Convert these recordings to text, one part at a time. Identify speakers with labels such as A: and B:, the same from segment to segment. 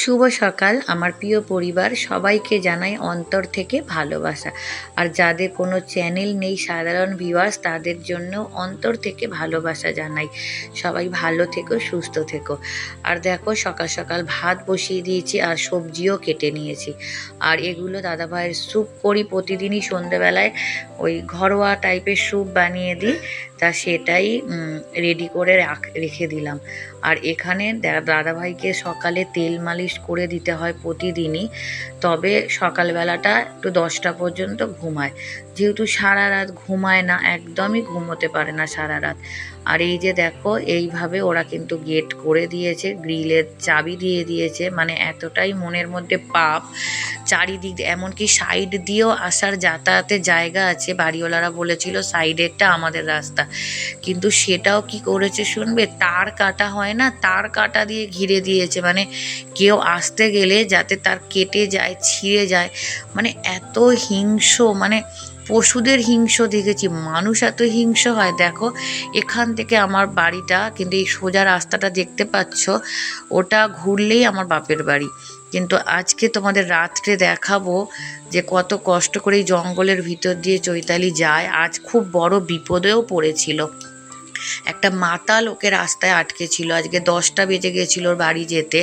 A: শুভ সকাল। আমার প্রিয় পরিবার, সবাইকে জানাই অন্তর থেকে ভালোবাসা। আর যাদের কোনো চ্যানেল নেই, সাধারণ ভিউয়ার্স তাদের জন্য অন্তর থেকে ভালোবাসা জানাই। সবাই ভালো থেকো, সুস্থ থেকো। আর দেখো, সকাল সকাল ভাত বসিয়ে দিয়েছি আর সবজিও কেটে নিয়েছি। আর এগুলো দাদাভাইয়ের স্যুপ করি প্রতিদিনই সন্ধেবেলায়। ওই ঘরোয়া টাইপের স্যুপ বানিয়ে দিই। তা সেটাই রেডি করে রাখ- দিলাম। আর এখানে দাদাভাইকে সকালে তেল মালিশ করে দিতে হয় প্রতিদিনই, তবে সকালবেলাটা একটু দশটা পর্যন্ত ঘুমায়। যেহেতু সারা রাত ঘুমায় না, একদমই ঘুমোতে পারে না সারা রাত। আর এই যে দেখো, এইভাবে ওরা কিন্তু গেট করে দিয়েছে, গ্রিলের চাবি দিয়ে দিয়েছে মানে এতটাই মনের মধ্যে পাপ। চারিদিক এমনকি সাইড দিয়েও আসার যাতায়াতের জায়গা আছে, বাড়িওয়ালারা বলেছিল সাইডেরটা আমাদের রাস্তা। কিন্তু সেটাও কি করেছে শুনবে? তার কাটা হয় না, তার কাটা দিয়ে ঘিরে দিয়েছে মানে কেউ আসতে গেলে যাতে তার কেটে যায়, ছিঁড়ে যায় মানে এত হিংস্র মানে পশুদের হিংস দেখেছি, মানুষ এত হিংস হয়। দেখো, এখান থেকে আমার বাড়িটা, কিন্তু এই সোজা রাস্তাটা দেখতে পাচ্ছ, ওটা ঘুরলেই আমার বাপের বাড়ি। কিন্তু আজকে তোমাদের রাত্রে দেখাবো যে কত কষ্ট করে এই জঙ্গলের ভিতর দিয়ে চৈতালি যায়। আজ খুব বড় বিপদেও পড়েছিল। একটা মাতাল ওকে রাস্তায় আটকে ছিল আজকে দশটা বেজে গেছিল ওর বাড়ি যেতে,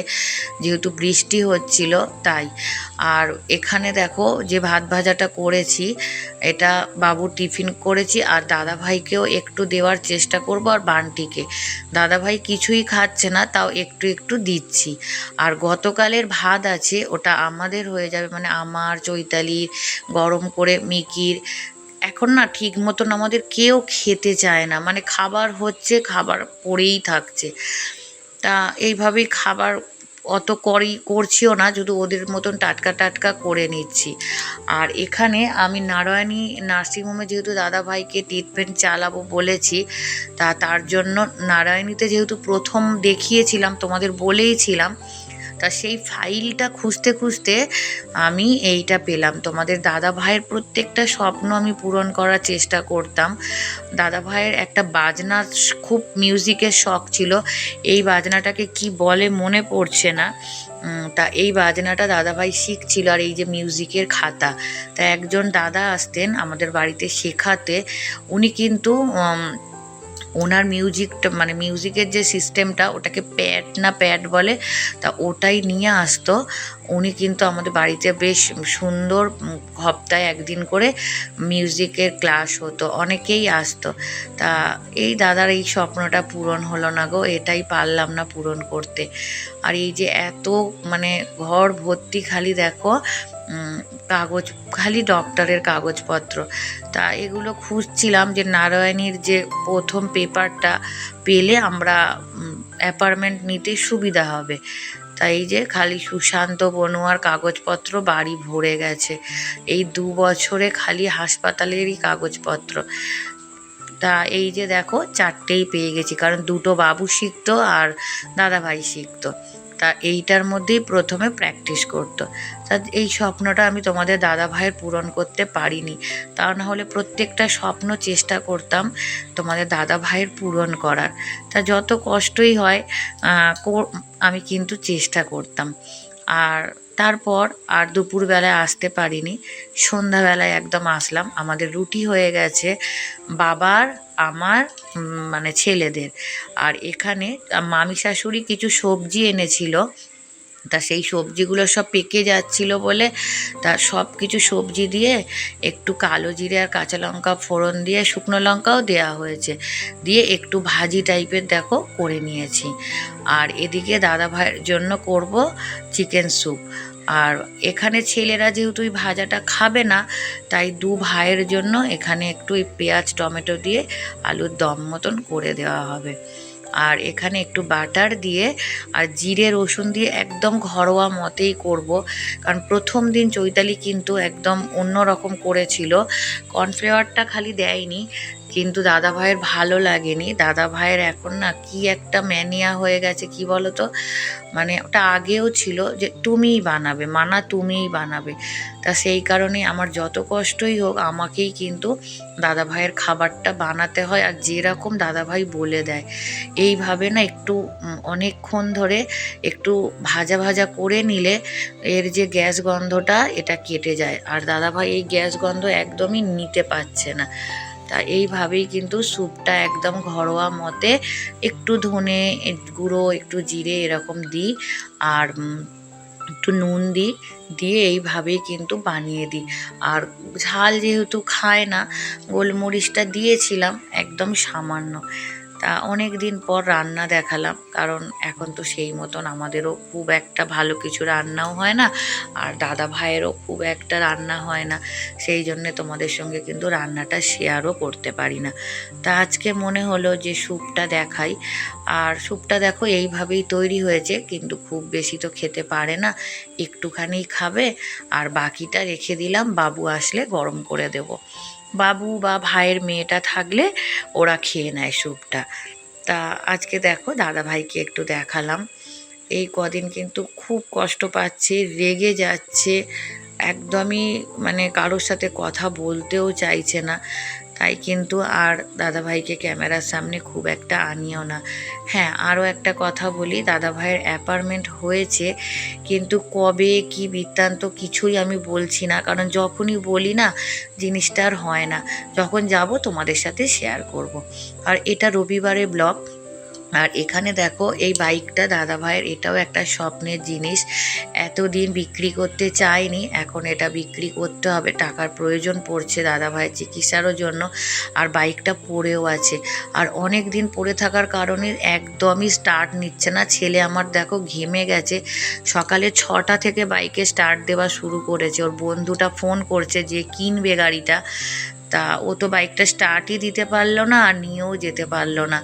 A: যেহেতু বৃষ্টি হচ্ছিল তাই। আর এখানে দেখো যে ভাত ভাজাটা করেছি, এটা বাবুর টিফিন করেছি আর দাদা ভাইকেও একটু দেওয়ার চেষ্টা করব আর বানটিকে। দাদা ভাই কিছুই খাচ্ছে না, তাও একটু একটু দিচ্ছি। আর গতকালের ভাত আছে, ওটা আমাদের হয়ে যাবে মানে আমার, চৈতালির, গরম করে মিকির এখন না ঠিক মতন আমাদের কেউ খেতে চায় না। মানে খাবার হচ্ছে, খাবার পড়েই থাকছে। তা এইভাবেই খাবার অত করি, করছিও না, শুধু ওদের মতন টাটকা টাটকা করে নিচ্ছি। আর এখানে আমি নারায়ণী নার্সিংহোমে যেহেতু দাদাভাইকে ট্রিটমেন্ট চালাবো বলেছি, তা তার জন্য নারায়ণীতে যেহেতু প্রথম দেখিয়েছিলাম, তোমাদের বলেইছিলাম তা সেই ফাইলটা খুঁজতে খুঁজতে আমি এইটা পেলাম। তোমাদের দাদা ভাইয়ের প্রত্যেকটা স্বপ্ন আমি পূরণ করার চেষ্টা করতাম। দাদা ভাইয়ের একটা বাজনা খুব মিউজিকের শখ ছিল। এই বাজনাটাকে কি বলে মনে পড়ছে না। তা এই বাজনাটা দাদাভাই শিখছিল আর এই যে মিউজিকের খাতা। তা একজন দাদা আসতেন আমাদের বাড়িতে শেখাতে। উনি কিন্তু ওনার মিউজিকটা মানে মিউজিকের যে সিস্টেমটা ওটাকে প্যাড না প্যাড বলে, তা ওটাই নিয়ে আসতো। উনি কিন্তু আমাদের বাড়িতে বেশ সুন্দর সপ্তাহে একদিন করে মিউজিকের ক্লাস হতো, অনেকেই আসতো। তা এই দাদার এই স্বপ্নটা পূরণ হলো না গো, এটাই পারলাম না পূরণ করতে। আর এই যে এত মানে ঘর ভর্তি খালি দেখো কাগজ, খালি ডক্টরের কাগজপত্র। তা এগুলো খুঁজছিলাম যে নারায়ণীর যে প্রথম পেপারটা পেলে আমরা অ্যাপার্টমেন্ট নিতে সুবিধা হবে। তাই যে খালি সুশান্ত বনুয়ার কাগজপত্র বাড়ি ভরে গেছে। এই দু বছরে খালি হাসপাতালেরই কাগজপত্র। তা এই যে দেখো, চারটেই পেয়ে গেছি। কারণ দুটো বাবু শিখতো আর দাদাভাই শিখতো। তা এইটার মধ্যেই প্রথমে প্র্যাকটিস করতো। তা এই স্বপ্নটা আমি তোমাদের দাদা ভাইয়ের পূরণ করতে পারিনি। তা না হলে প্রত্যেকটা স্বপ্ন চেষ্টা করতাম তোমাদের দাদা ভাইয়ের পূরণ করার। তা যত কষ্টই হয় আমি কিন্তু চেষ্টা করতাম। আর তারপর আর দুপুরবেলায় আসতে পারিনি। সন্ধ্যাবেলায় একদম আসলাম। আমাদের রুটি হয়ে গেছে বাবার, আমার মানে ছেলেদের। আর এখানে মামি শাশুড়ি কিছু সবজি এনেছিল। তা সেই সবজিগুলো সব পেকে যাচ্ছিল বলে তা সব কিছু সবজি দিয়ে একটু কালো জিরে আর কাঁচা লঙ্কা ফোড়ন দিয়ে শুকনো লঙ্কাও দেওয়া হয়েছে। দিয়ে একটু ভাজি টাইপের দেখো করে নিয়েছি। আর এদিকে দাদা ভাইয়ের জন্য করব চিকেন স্যুপ। আর এখানে ছেলেরা যেহেতু ওই ভাজাটা খাবে না, তাই দু ভাইয়ের জন্য এখানে একটু ওই পেঁয়াজ, টমেটো দিয়ে আলুর দম মতন করে দেওয়া হবে। আর এখানে একটু বাটার দিয়ে আর জিরে, রসুন দিয়ে একদম ঘরোয়া মতেই করব। কারণ প্রথম দিন চৈতালি কিন্তু একদম অন্য রকম করেছিল। কর্নফ্লেওয়ারটা খালি দেয়নি। কিন্তু দাদা ভাইয়ের ভালো লাগেনি। দাদা ভাইয়ের এখন না কি একটা ম্যানিয়া হয়ে গেছে, কি বলো তো মানে ওটা আগেও ছিল যে তুমিই বানাবে, মানা তুমিই বানাবে। তা সেই কারণে আমার যত কষ্টই হোক, আমাকেই কিন্তু দাদা ভাইয়ের খাবারটা বানাতে হয় আর যেরকম দাদা ভাই বলে দেয়। এইভাবে না একটু অনেকক্ষণ ধরে একটু ভাজা ভাজা করে নিলে এর যে গ্যাস গন্ধটা, এটা কেটে যায়। আর দাদা ভাই এই গ্যাস গন্ধ একদমই নিতে পারছে না। তা এইভাবেই কিন্তু স্যুপটা একদম ঘরোয়া মতে একটু ধনে গুঁড়ো, একটু জিরে এরকম দিই আর একটু নুন দিই, দিয়ে এইভাবেই কিন্তু বানিয়ে দিই। আর ঝাল যেহেতু খায় না, গোলমরিচটা দিয়েছিলাম একদম সামান্য। তা অনেক দিন পর রান্না দেখালাম, কারণ এখন তো সেই মতন আমাদেরও খুব একটা ভালো কিছু রান্নাও হয় না, আর দাদা ভাইয়েরও খুব একটা রান্না হয় না, সেই জন্যে তোমাদের সঙ্গে কিন্তু রান্নাটা শেয়ারও করতে পারি না। তা আজকে মনে হলো যে স্যুপটা দেখাই, আর স্যুপটা দেখো এইভাবেই তৈরি হয়েছে, কিন্তু খুব বেশি তো খেতে পারে না, একটুখানি খাবে, আর বাকিটা রেখে দিলাম, বাবু আসলে গরম করে দেব। বাবু বা ভাইয়ের মেয়েটা থাকলে ওরা খেয়ে নেয় স্যুপটা। তা আজকে দেখো দাদা ভাইকে একটু দেখালাম। এই কদিন কিন্তু খুব কষ্ট পাচ্ছে, রেগে যাচ্ছে, একদমই মানে কারোর সাথে কথা বলতেও চাইছে না। তাই কিন্তু আর দাদাভাইকে ক্যামেরার সামনে খুব একটা আনিও না হ্যাঁ আরও একটা কথা বলি, দাদাভাইয়ের অ্যাপার্টমেন্ট হয়েছে, কিন্তু কবে, কি বৃত্তান্ত কিছুই আমি বলছি না, কারণ যখনই বলি না, জিনিসটা আর হয় না যখন যাব তোমাদের সাথে শেয়ার করব। আর এটা রবিবারের ব্লগ আর এখানে দেখো, এই বাইকটা দাদা ভাইয়ের এটাও একটা স্বপ্নের জিনিস। এতদিন বিক্রি করতে চায়নি, এখন এটা বিক্রি করতে হবে। টাকার প্রয়োজন পড়ছে দাদা ভাইয়ের চিকিৎসারও জন্য, আর বাইকটা পড়েও আছে। আর অনেক দিন পড়ে থাকার কারণে একদমই স্টার্ট নিচ্ছে না। ছেলে আমার দেখো ঘেমে গেছে। সকালে ছটা থেকে বাইকে স্টার্ট দেওয়া শুরু করেছে। ওর বন্ধুটা ফোন করছে যে, কিনবে গাড়িটা? তা ও তো বাইকটা স্টার্টই দিতে পারল না, আর নিয়েও যেতে পারল না।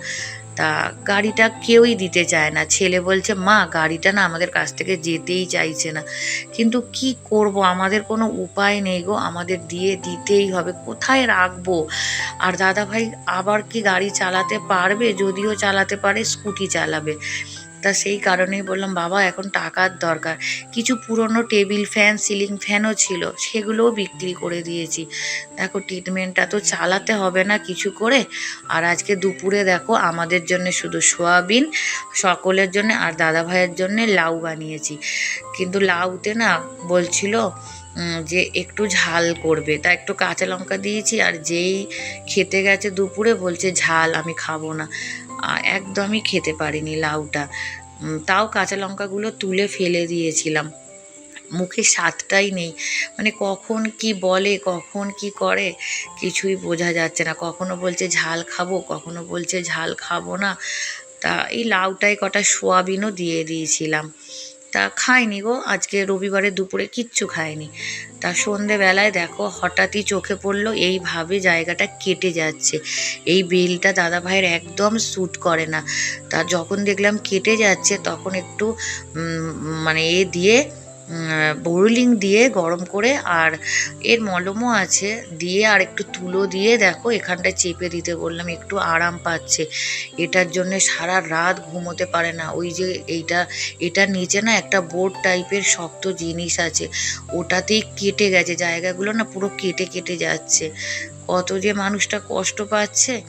A: তা গাড়িটা কেউই দিতে চায় না। ছেলে বলছে, মা, গাড়িটা না আমাদের কাছ থেকে যেতেই চাইছে না। কিন্তু কি করব? আমাদের কোনো উপায় নেই গো। আমাদের দিয়ে দিতেই হবে। কোথায় রাখব? আর দাদাভাই আবার কি গাড়ি চালাতে পারবে? যদিও চালাতে পারে, স্কুটি চালাবে। তা সেই কারণেই বললাম, বাবা, এখন টাকার দরকার। কিছু পুরনো টেবিল ফ্যান, সিলিং ফ্যানও ছিল, সেগুলোও বিক্রি করে দিয়েছি। দেখো, ট্রিটমেন্টটা তো চালাতে হবে না কিছু করে। আর আজকে দুপুরে দেখো, আমাদের জন্য শুধু সোয়াবিন, সকলের জন্য আর দাদা ভাইয়ের জন্য লাউ বানিয়েছি। কিন্তু লাউতে না বলছিল যে একটু ঝাল করবে। তা একটু কাঁচা লঙ্কা দিয়েছি আর যেই খেতে গেছে দুপুরে বলছে, ঝাল, আমি খাব না। একদমই খেতে পারিনি লাউটা। তাও কাঁচা লঙ্কাগুলো তুলে ফেলে দিয়েছিলাম। মুখে স্বাদটাই নেই। মানে কখন কি বলে, কখন কি করে, কিছুই বোঝা যাচ্ছে না। কখনো বলছে, ঝাল খাব, কখনো বলছে, ঝাল খাব না। তা এই লাউটায় কটা সোয়াবিনও দিয়ে দিয়েছিলাম। তা খায়নি গো, আজকে রবিবারে দুপুরে কিচ্ছু খায়নি তা সন্ধেবেলায় দেখো, হঠাৎই চোখে পড়ল, এইভাবে জায়গাটা কেটে যাচ্ছে। এই বেলটা দাদা ভাইয়ের একদম স্যুট করে না। তা যখন দেখলাম কেটে যাচ্ছে, তখন একটু মানে এ দিয়ে বোরলিং দিয়ে গরম করে আর এর মলমও আছে। দিয়ে আর একটু তুলো দিয়ে দেখো, এখানটায় চেপে দিতে বললাম, একটু আরাম পাচ্ছে। এটার জন্য সারা রাত ঘুমোতে পারে না। ওই যে এইটা এটার নিচে না একটা বোর্ড টাইপের শক্ত জিনিস আছে। ওটাতেই কেটে গেছে। জায়গাগুলো না পুরো কেটে কেটে যাচ্ছে। কত যে মানুষটা কষ্ট পাচ্ছে।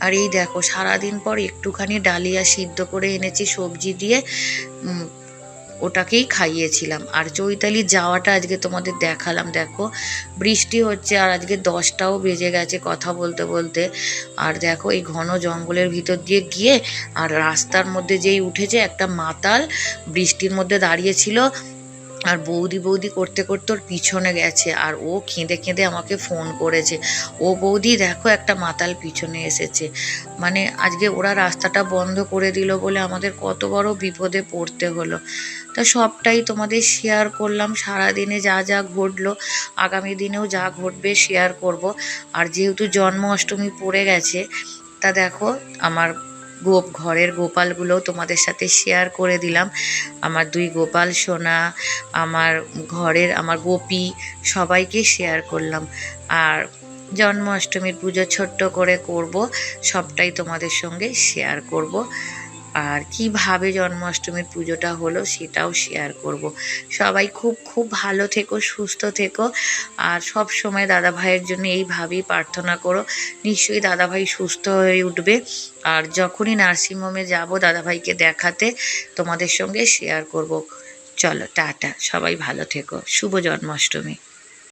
A: আর এই দেখো, সারাদিন পর একটুখানি ডালিয়া সিদ্ধ করে এনেছি, সবজি দিয়ে। ওটাকেই খাইয়েছিলাম। আর চৈতালি যাওয়াটা আজকে তোমাদের দেখালাম, দেখো। বৃষ্টি হচ্ছে আর আজকে দশটাও বেজে গেছে কথা বলতে বলতে। আর দেখো, এই ঘন জঙ্গলের ভিতর দিয়ে গিয়ে আর রাস্তার মধ্যে যেই উঠেছে একটা মাতাল বৃষ্টির মধ্যে দাঁড়িয়েছিল আর বৌদি বৌদি করতে করতে ওর পিছনে গেছে আর ও কেঁদে কেঁদে আমাকে ফোন করেছে। ও বৌদি দেখো একটা মাতাল পিছনে এসেছে। মানে আজকে ওরা রাস্তাটা বন্ধ করে দিল বলে আমাদের কত বড় বিপদে পড়তে হলো। তা সবটাই তোমাদের শেয়ার করলাম। সারা দিনে যা যা ঘটলো, আগামী দিনেও যা ঘটবে শেয়ার করব। আর যেহেতু জন্ম অষ্টমী পড়ে গেছে, তা দেখো, আমার গোপ, ঘরের গোপালগুলোও তোমাদের সাথে শেয়ার করে দিলাম। আমার দুই গোপাল সোনা, আমার ঘরের, আমার গোপী, সবাইকে শেয়ার করলাম। আর জন্মাষ্টমীর পুজো ছোট্ট করে করব, সবটাই তোমাদের সঙ্গে শেয়ার করব। আর কীভাবে জন্মাষ্টমীর পুজোটা হলো সেটাও শেয়ার করব। সবাই খুব খুব ভালো থেকো, সুস্থ থেকো। আর সব সময় দাদা ভাইয়ের জন্য এইভাবেই প্রার্থনা করো। নিশ্চয়ই দাদা ভাই সুস্থ হয়ে উঠবে। আর যখনই নার্সিংহোমে যাব দাদা ভাইকে দেখাতে তোমাদের সঙ্গে শেয়ার করব। চলো, টাটা। সবাই ভালো থেকো। শুভ জন্মাষ্টমী।